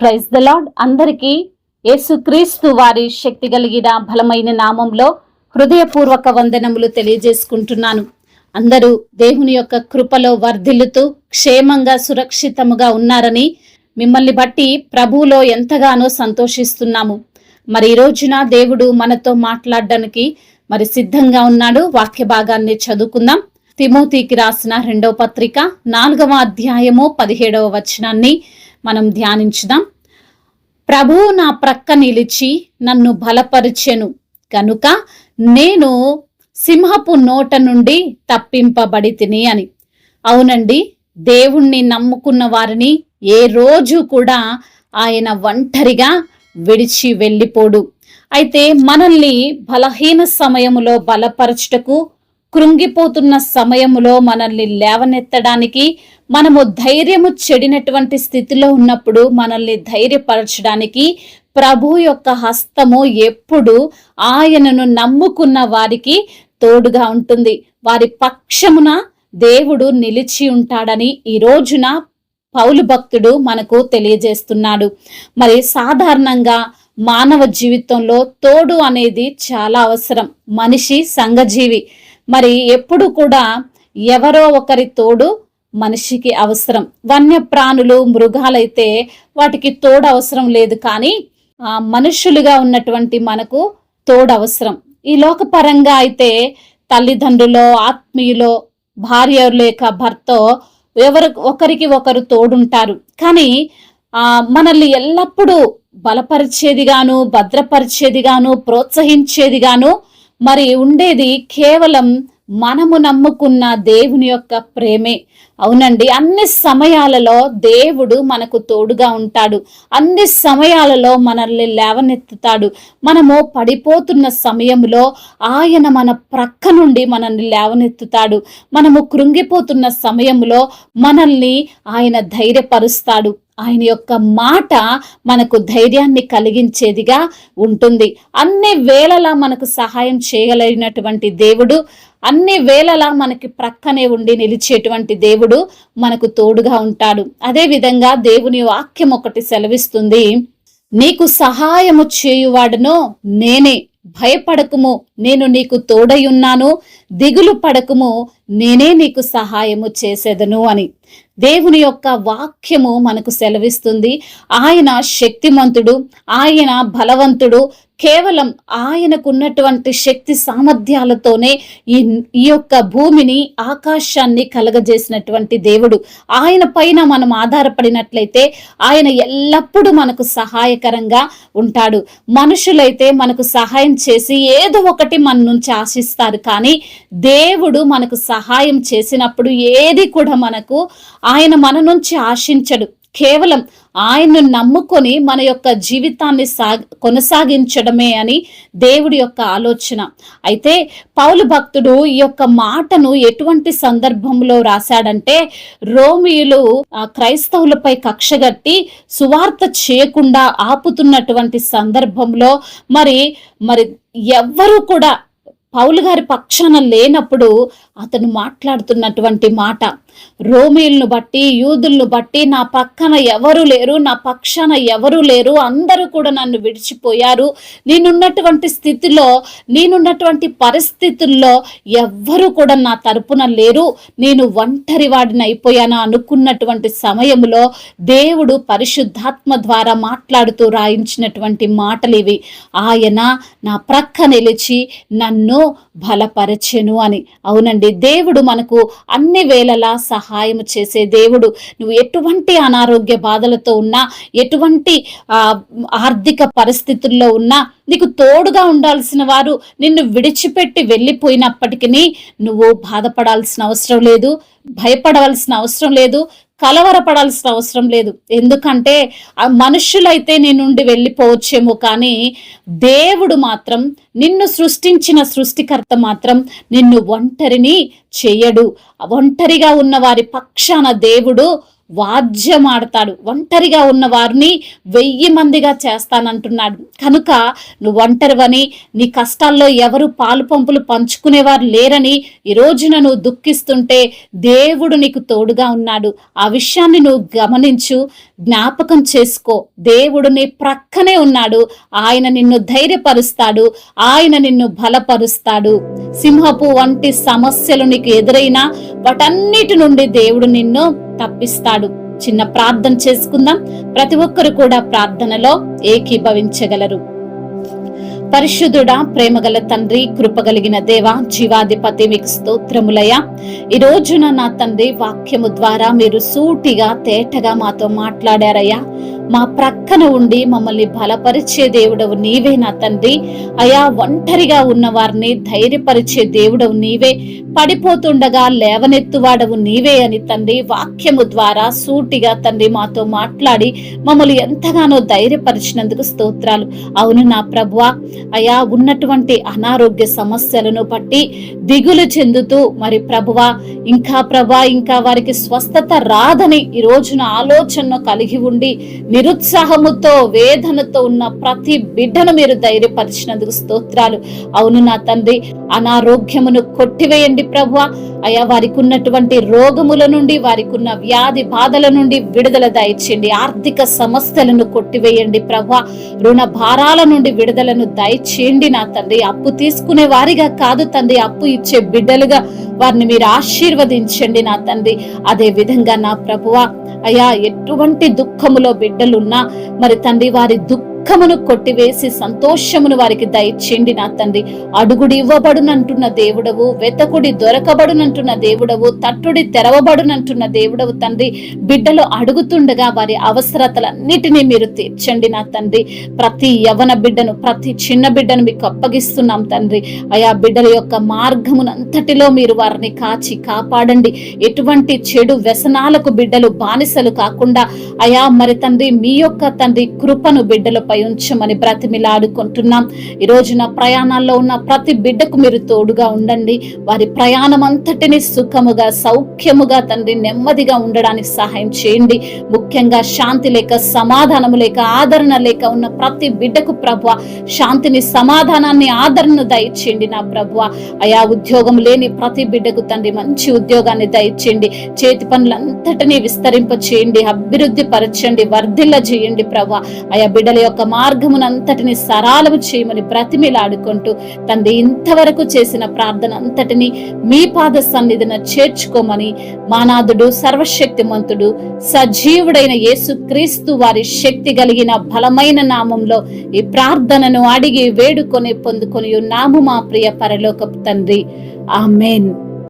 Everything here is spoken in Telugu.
ప్రైజ్ ద లాడ్ అందరికీ యేసుక్రీస్తు వారి శక్తి కలిగిన బలమైన నామంలో హృదయపూర్వక వందనములు తెలియజేసుకుంటున్నాను. అందరూ దేవుని యొక్క కృపలో వర్ధిల్లుతూ క్షేమంగా సురక్షితముగా ఉన్నారని మిమ్మల్ని బట్టి ప్రభువులో ఎంతగానో సంతోషిస్తున్నాము. మరి ఈ రోజున దేవుడు మనతో మాట్లాడడానికి మరి సిద్ధంగా ఉన్నాడు. వాక్య భాగాన్ని చదువుకుందాం. తిమోతికి రాసిన రెండవ పత్రిక నాలుగవ అధ్యాయము పదిహేడవ వచనాన్ని మనం ధ్యానించుదాం. ప్రభువు నా ప్రక్క నిలిచి నన్ను బలపరిచెను. కనుక నేను సింహపు నోట నుండి తప్పింపబడి తిని అని. అవునండి దేవుణ్ణి నమ్ముకున్న వారిని ఏ రోజు కూడా ఆయన ఒంటరిగా విడిచి వెళ్ళిపోడు. అయితే మనల్ని బలహీన సమయములో బలపరచుటకు కృంగిపోతున్న సమయములో మనల్ని లేవనెత్తడానికి మనము ధైర్యము చెడినటువంటి స్థితిలో ఉన్నప్పుడు మనల్ని ధైర్యపరచడానికి ప్రభు యొక్క హస్తము ఎప్పుడు ఆయనను నమ్ముకున్న వారికి తోడుగా ఉంటుంది. వారి పక్షమున దేవుడు నిలిచి ఉంటాడని ఈ రోజున పౌలు భక్తుడు మనకు తెలియజేస్తున్నాడు. మరి సాధారణంగా మానవ జీవితంలో తోడు అనేది చాలా అవసరం. మనిషి సంఘజీవి మరి ఎప్పుడు కూడా ఎవరో ఒకరి తోడు మనిషికి అవసరం. వన్యప్రాణులు మృగాలైతే వాటికి తోడు అవసరం లేదు కానీ ఆ మనుషులుగా ఉన్నటువంటి మనకు తోడు అవసరం. ఈ లోకపరంగా అయితే తల్లిదండ్రులో ఆత్మీయులో భార్య లేక భర్త ఎవరు ఒకరికి ఒకరు తోడుంటారు. కానీ ఆ మనల్ని ఎల్లప్పుడూ బలపరిచేదిగాను భద్రపరిచేదిగాను ప్రోత్సహించేదిగాను మరి ఉండేది కేవలం మనము నమ్ముకున్న దేవుని యొక్క ప్రేమే. అవునండి అన్ని సమయాలలో దేవుడు మనకు తోడుగా ఉంటాడు. అన్ని సమయాలలో మనల్ని లేవనెత్తుతాడు. మనము పడిపోతున్న సమయంలో ఆయన మన ప్రక్క నుండి మనల్ని లేవనెత్తుతాడు. మనము కృంగిపోతున్న సమయంలో మనల్ని ఆయన ధైర్యపరుస్తాడు. ఆయన యొక్క మాట మనకు ధైర్యాన్ని కలిగించేదిగా ఉంటుంది. అన్ని వేళలా మనకు సహాయం చేయగలిగినటువంటి దేవుడు అన్ని వేళలా మనకి ప్రక్కనే ఉండి నిలిచేటువంటి దేవుడు మనకు తోడుగా ఉంటాడు. అదే విధంగా దేవుని వాక్యం ఒకటి సెలవిస్తుంది. నీకు సహాయము చేయువాడనో నేనే. భయపడకుము నేను నీకు తోడయున్నాను దిగులు పడకుము నేనే నీకు సహాయము చేసేదను అని. దేవుని యొక్క వాక్యము మనకు సెలవిస్తుంది. ఆయన శక్తిమంతుడు ఆయన బలవంతుడు కేవలం ఆయనకున్నటువంటి శక్తి సామర్థ్యాలతోనే ఈ ఈ యొక్క భూమిని ఆకాశాన్ని కలగజేసినటువంటి దేవుడు. ఆయన పైన మనం ఆధారపడినట్లయితే ఆయన ఎల్లప్పుడూ మనకు సహాయకరంగా ఉంటాడు. మనుషులైతే మనకు సహాయం చేసి ఏదో ఒకటి మన నుంచి ఆశిస్తారు కానీ దేవుడు మనకు సహాయం చేసినప్పుడు ఏది కూడా మనకు ఆయన మన నుంచి ఆశించడు. కేవలం ఆయన్ను నమ్ముకొని మన యొక్క జీవితాన్ని సా కొనసాగించడమే అని దేవుడి యొక్క ఆలోచన. అయితే పౌలు భక్తుడు ఈ యొక్క మాటను ఎటువంటి సందర్భంలో రాశాడంటే రోమియులు ఆ, క్రైస్తవులపై కక్షగట్టి సువార్త చేయకుండా ఆపుతున్నటువంటి సందర్భంలో మరి మరి ఎవ్వరూ కూడా పౌలు గారి పక్షాన లేనప్పుడు అతను మాట్లాడుతున్నటువంటి మాట రోమీలను బట్టి యూదులను బట్టి నా పక్కన ఎవరు లేరు నా పక్షాన ఎవరు లేరు అందరూ కూడా నన్ను విడిచిపోయారు. నేనున్నటువంటి స్థితిలో నేనున్నటువంటి పరిస్థితుల్లో ఎవ్వరు కూడా నా తరపున లేరు. నేను ఒంటరి వాడిని అయిపోయాను అనుకున్నటువంటి సమయంలో దేవుడు పరిశుద్ధాత్మ ద్వారా మాట్లాడుతూ రాయించినటువంటి మాటలు ఇవి. ఆయన నా ప్రక్క నిలిచి నన్ను బలపరచెను అని. అవునండి దేవుడు మనకు అన్ని వేళలా సహాయం చేసే దేవుడు. నువ్వు ఎటువంటి అనారోగ్య బాధలతో ఉన్నా ఎటువంటి ఆ, ఆర్థిక పరిస్థితుల్లో ఉన్నా నీకు తోడుగా ఉండాల్సిన వారు నిన్ను విడిచిపెట్టి వెళ్ళిపోయినప్పటికీ నువ్వు బాధపడాల్సిన అవసరం లేదు భయపడవలసిన అవసరం లేదు. కలవరపడాల్సిన అవసరం లేదు. ఎందుకంటే ఆ మనుషులైతే నీ నుండి వెళ్ళిపోవచ్చేమో కానీ దేవుడు మాత్రం నిన్ను సృష్టించిన సృష్టికర్త మాత్రం నిన్ను ఒంటరిని చేయడు. ఒంటరిగా ఉన్న వారి పక్షాన దేవుడు వాద్యం ఆడతాడు ఒంటరిగా ఉన్న వారిని వెయ్యి మందిగా చేస్తానంటున్నాడు. కనుక నువ్వు ఒంటరివని నీ కష్టాల్లో ఎవరు పాలు పంపులు పంచుకునేవారు లేరని ఈ రోజున నువ్వు దుఃఖిస్తుంటే దేవుడు నీకు తోడుగా ఉన్నాడు. ఆ విషయాన్ని నువ్వు గమనించు జ్ఞాపకం చేసుకో. దేవుడు నీ ప్రక్కనే ఉన్నాడు. ఆయన నిన్ను ధైర్యపరుస్తాడు. ఆయన నిన్ను బలపరుస్తాడు. సింహపు వంటి సమస్యలు నీకు ఎదురైనా వాటన్నిటి నుండి దేవుడు నిన్ను తప్పిస్తాడు. చిన్న ప్రార్థన చేసుకుందాం. ప్రతి ఒక్కరు కూడా ప్రార్థనలో ఏకీభవించగలరు. పరిశుద్ధుడా ప్రేమగల తండ్రి కృపగలిగిన దేవ జీవాధిపతి మీకు స్తోత్రములయ ఈ రోజున నా తండ్రి వాక్యము ద్వారా మీరు సూటిగా తేటగా మాతో మాట్లాడారయ్యా. మా ప్రక్కన ఉండి మమ్మల్ని బలపరిచే దేవుడవు నీవే నా తండ్రి. అయా ఒంటరిగా ఉన్న వారిని ధైర్యపరిచే దేవుడవు నీవే. పడిపోతుండగా లేవనెత్తువాడవు నీవే అని తండ్రి వాక్యము ద్వారా సూటిగా తండ్రి మాతో మాట్లాడి మమ్మల్ని ఎంతగానో ధైర్యపరిచినందుకు స్తోత్రాలు. అవును నా ప్రభువా అయా ఉన్నటువంటి అనారోగ్య సమస్యలను బట్టి దిగులు చెందుతూ మరి ప్రభువా ఇంకా ప్రభా ఇంకా వారికి స్వస్థత రాదని ఈ రోజున ఆలోచనను కలిగి ఉండి నిరుత్సాహముతో వేదనతో ఉన్న ప్రతి బిడ్డను మీరు ధైర్యపరిచినందుకు స్తోత్రాలు. అవును నా తండ్రి అనారోగ్యమును కొట్టివేయండి ప్రభు అయా వారికి ఉన్నటువంటి రోగముల నుండి వారికి ఉన్న వ్యాధి బాధల నుండి విడుదల దయచేయండి. ఆర్థిక సమస్యలను కొట్టివేయండి ప్రభు రుణ భారాల నుండి విడుదలను దయచేయండి నా తండ్రి. అప్పు తీసుకునే వారిగా కాదు తండ్రి అప్పు ఇచ్చే బిడ్డలుగా వారిని మీరు ఆశీర్వదించండి నా తండ్రి. అదే విధంగా నా ప్రభువ అయా ఎటువంటి దుఃఖములో బిడ్డలు బిడ్డలున్నా మరి తండ్రి వారి దుఃఖ దుఃఖమును కొట్టివేసి సంతోషమును వారికి దయచేయండి నా తండ్రి. అడుగుడి ఇవ్వబడునంటున్న దేవుడవు వెతకుడి దొరకబడునంటున్న దేవుడవు తట్టుడి తెరవబడునంటున్న దేవుడవు తండ్రి. బిడ్డలు అడుగుతుండగా వారి అవసరతలన్నిటినీ మీరు తీర్చండి నా తండ్రి. ప్రతి యవన బిడ్డను ప్రతి చిన్న బిడ్డను మీకు అప్పగిస్తున్నాం తండ్రి. అయా బిడ్డల యొక్క మార్గమునంతటిలో మీరు వారిని కాచి కాపాడండి. ఎటువంటి చెడు వ్యసనాలకు బిడ్డలు బానిసలు కాకుండా అయా మరి తండ్రి మీ యొక్క తండ్రి కృపను బిడ్డలు బిడ్డలపై ఉంచమని బ్రతిమిలాడుకుంటున్నాం. ఈ రోజున ప్రయాణాల్లో ఉన్న ప్రతి బిడ్డకు మీరు తోడుగా ఉండండి. వారి ప్రయాణం అంతటిని సుఖముగా సౌఖ్యముగా తండ్రి నెమ్మదిగా ఉండడానికి సహాయం చేయండి. ముఖ్యంగా శాంతి లేక సమాధానము లేక ఆదరణ లేక ఉన్న ప్రతి బిడ్డకు ప్రభు శాంతిని సమాధానాన్ని ఆదరణను దయచేయండి నా ప్రభు అయా ఉద్యోగం లేని ప్రతి బిడ్డకు తండ్రి మంచి ఉద్యోగాన్ని దయచేయండి. చేతి పనులంతటినీ విస్తరింప చేయండి అభివృద్ధి పరచండి వర్ధిల్ల చేయండి ప్రభు ఆయా బిడ్డల యొక్క మార్గమునంతటిని సరాలము చేయమని బ్రతిమిలాడుకుంటూ తండ్రి ఇంతవరకు చేసిన ప్రార్థన అంతటిని మీ పాద సన్నిధిన చేర్చుకోమని మానాథుడు సర్వశక్తిమంతుడు సజీవుడైన యేసు క్రీస్తు వారి శక్తి కలిగిన బలమైన నామంలో ఈ ప్రార్థనను అడిగి వేడుకొని పొందుకొని నాము మా ప్రియ పరలోకపు తండ్రి. ఆమెన్.